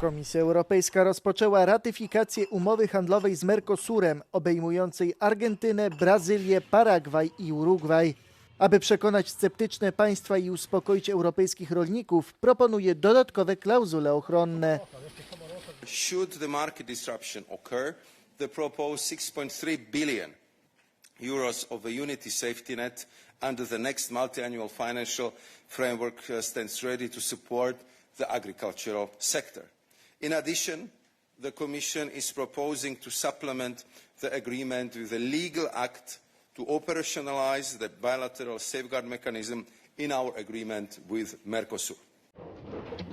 Komisja Europejska rozpoczęła ratyfikację umowy handlowej z Mercosurem, obejmującej Argentynę, Brazylię, Paragwaj i Urugwaj. Aby przekonać sceptyczne państwa i uspokoić europejskich rolników, proponuje dodatkowe klauzule ochronne. Should the market disruption occur, the proposed 6.3 billion euros of unity safety net under the next financial framework uh, stands ready to support the agricultural sector. In addition, the Commission is proposing to supplement the agreement with a legal act to operationalise the bilateral safeguard mechanism in our agreement with Mercosur.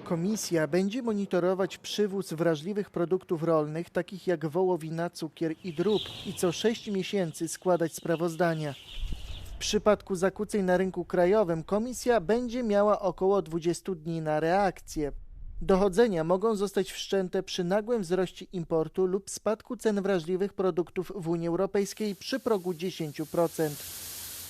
Komisja będzie monitorować przywóz wrażliwych produktów rolnych, takich jak wołowina, cukier i drób, i co 6 miesięcy składać sprawozdania. W przypadku zakłóceń na rynku krajowym komisja będzie miała około 20 dni na reakcję. Dochodzenia mogą zostać wszczęte przy nagłym wzroście importu lub spadku cen wrażliwych produktów w Unii Europejskiej przy progu 10%.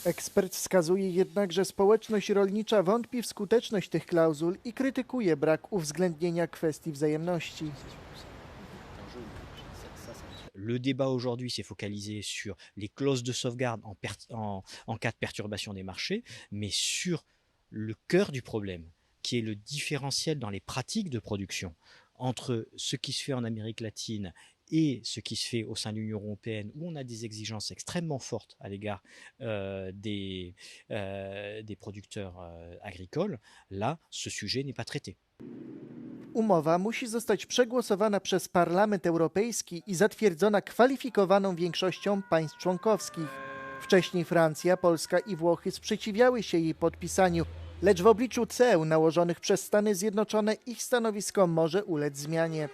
Ekspert wskazuje jednak, że społeczność rolnicza wątpi w skuteczność tych klauzul i krytykuje brak uwzględnienia kwestii wzajemności. Le débat aujourd'hui s'est focalisé sur les clauses de sauvegarde en, en- en cas de perturbation des marchés, mais sur le cœur du problème, qui est le différentiel dans les pratiques de production entre ce qui se fait en Amérique latine et ce qui se fait au sein de l'Union européenne, où on a des exigences extrêmement fortes à l'égard euh, des, euh, des producteurs euh, agricoles, là, ce sujet n'est pas traité. Umowa musi zostać przegłosowana przez Parlament Europejski i zatwierdzona kwalifikowaną większością państw członkowskich. Wcześniej Francja, Polska i Włochy sprzeciwiały się jej podpisaniu, lecz w obliczu ceł nałożonych przez Stany Zjednoczone ich stanowisko może ulec zmianie.